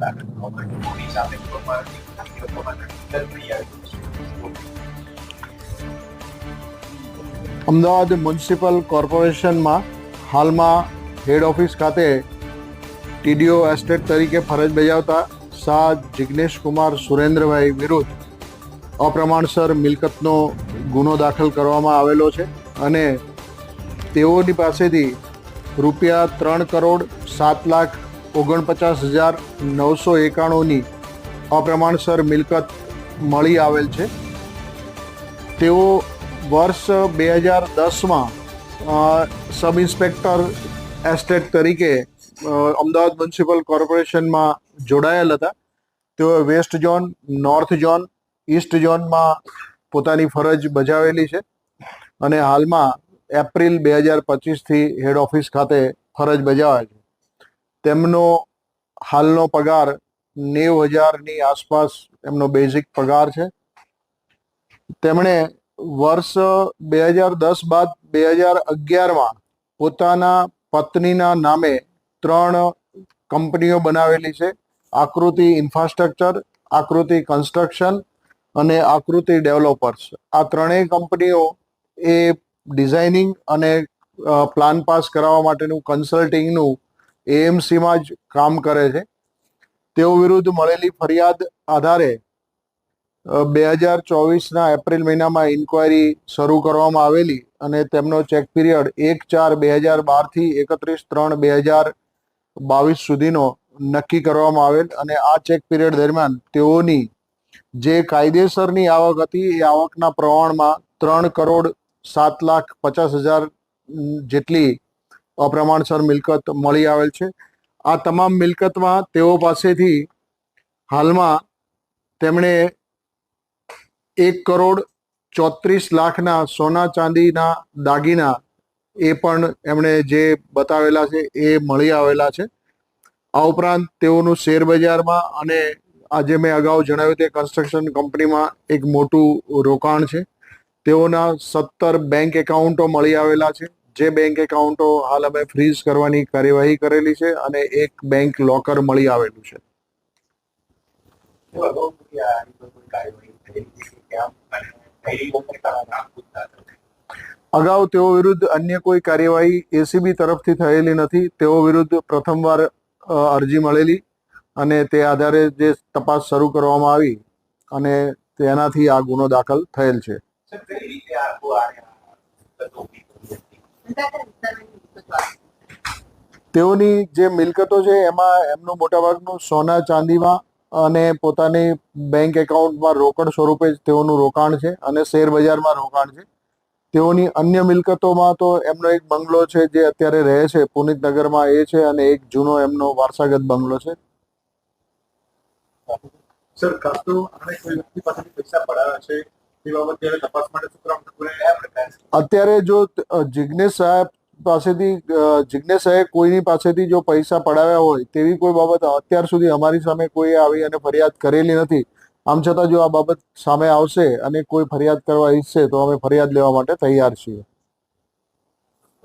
કોની સામે કરવામાં આવી ખાનગી રકમમાં અંદર તૈયાર અમદાવાદ મ્યુનિસિપલ કોર્પોરેશનમાં હાલમાં હેડ ઓફિસ ખાતે ટીડીઓ એસ્ટેટ તરીકે ફરજ બજાવતા શાહ જિગ્નેશ કુમાર સુરેન્દ્રભાઈ વિરુદ્ધ અપ્રમાણસર મિલકતનો ગુનો દાખલ કરવામાં આવેલો છે અને તેઓની પાસેથી રૂપિયા ત્રણ કરોડ સાત લાખ ઓગણપચાસ હજાર નવસો એકાણુંની અપ્રમાણસર મિલકત મળી આવેલ છે. તેઓ વર્ષ બે હજાર દસમાં સબ ઇન્સ્પેક્ટર એસ્ટેટ તરીકે અમદાવાદ મ્યુનિસિપલ કોર્પોરેશનમાં જોડાયેલ હતા. તેઓ west zone, north zone, east ઝોનમાં પોતાની ફરજ બજાવેલી છે અને હાલમાં એપ્રિલ બે હજાર પચીસથી હેડ ઓફિસ ખાતે ફરજ બજાવે છે. તેમનો હાલનો પગાર નેવ હજારની આસપાસ એમનો બેઝિક પગાર છે. તેમણે વર્ષ બે હજાર દસ બાદ બે હજાર અગિયારમાં પોતાના પત્નીના નામે ત્રણ કંપનીઓ બનાવેલી છે. આકૃતિ ઇન્ફ્રાસ્ટ્રક્ચર આકૃતિ કન્સ્ટ્રક્શન અને આકૃતિ ડેવલપર્સ આ ત્રણેય કંપનીઓ એ ડિઝાઇનિંગ અને પ્લાન પાસ કરાવવા માટેનું કન્સલ્ટિંગનું એએમસીમાં જ કામ કરે છે. તેઓ વિરુદ્ધ મળેલી ફરિયાદ આધારે બે હજાર ચોવીસના એપ્રિલ મહિનામાં ઇન્કવાયરી શરૂ કરવામાં આવેલી અને તેમનો ચેક પીરિયડ એક ચાર બે હજાર બારથી એકત્રીસ ત્રણ બે હજાર બાવીસ સુધીનો નક્કી કરવામાં આવેલ અને આ ચેક પીરિયડ દરમિયાન તેઓની જે કાયદેસરની આવક હતી એ આવકના પ્રમાણમાં ત્રણ કરોડ સાત લાખ પચાસ હજાર જેટલી અપ્રમાણસર મિલકત મળી આવેલ છે. આ તમામ મિલકતમાં તેઓ પાસેથી હાલમાં તેમણે એક કરોડ ચોત્રીસ લાખના સોના ચાંદીના દાગીના એ પણ એમણે જે બતાવેલા છે એ મળી આવેલા છે. આ ઉપરાંત તેઓનું શેર બજારમાં અને આજે મેં અગાઉ જણાવ્યું તે કન્સ્ટ્રક્શન કંપનીમાં એક મોટું રોકાણ છે. તેઓના સત્તર બેંક એકાઉન્ટો મળી આવેલા છે. જે બેંક એકાઉન્ટો હાલ અમે ફ્રીઝ કરવાની કાર્યવાહી કરેલી છે અને એક બેંક લોકર મળી આવેલું છે. અગાઉ તેઓ વિરુદ્ધ અન્ય કોઈ કાર્યવાહી એસીબી તરફથી થયેલી નથી. તેઓ વિરુદ્ધ પ્રથમવાર અરજી મળેલી અને તે આધારે જે તપાસ શરૂ કરવામાં આવી અને તેનાથી આ ગુનો દાખલ થયેલ છે. તેઓની જે મિલકતો છે, એમાં એમનું મોટાભાગનું સોના ચાંદીમાં અને પોતાની બેંક એકાઉન્ટમાં રોકડ સ્વરૂપે તેઓનું રોકાણ છે અને શેર બજારમાં રોકાણ છે. તેઓની અન્ય મિલકતોમાં તો એમનો એક બંગલો છે જે અત્યારે રહે છે, પુનિત નગરમાં એ છે અને એક જૂનો એમનો વારસાગત બંગલો છે. સર, ખાસ તો કોઈ વ્યક્તિ પાસેથી પૈસા પડાવ્યા છે તે બાબત જ્યારે તપાસ માટે શું કામ અત્યારે જો જિજ્ઞેશ સાહેબ પાસેથી જિજ્ઞેશ સાહેબ કોઈની પાસેથી જો પૈસા પડાવ્યા હોય તેવી કોઈ બાબત અત્યાર સુધી અમારી સામે કોઈ આવી અને ફરિયાદ કરેલી નથી. આમ છતાં જો આ બાબત સામે આવશે અને કોઈ ફરિયાદ કરવા ઈચ્છશે તો અમે ફરિયાદ લેવા માટે તૈયાર છીએ.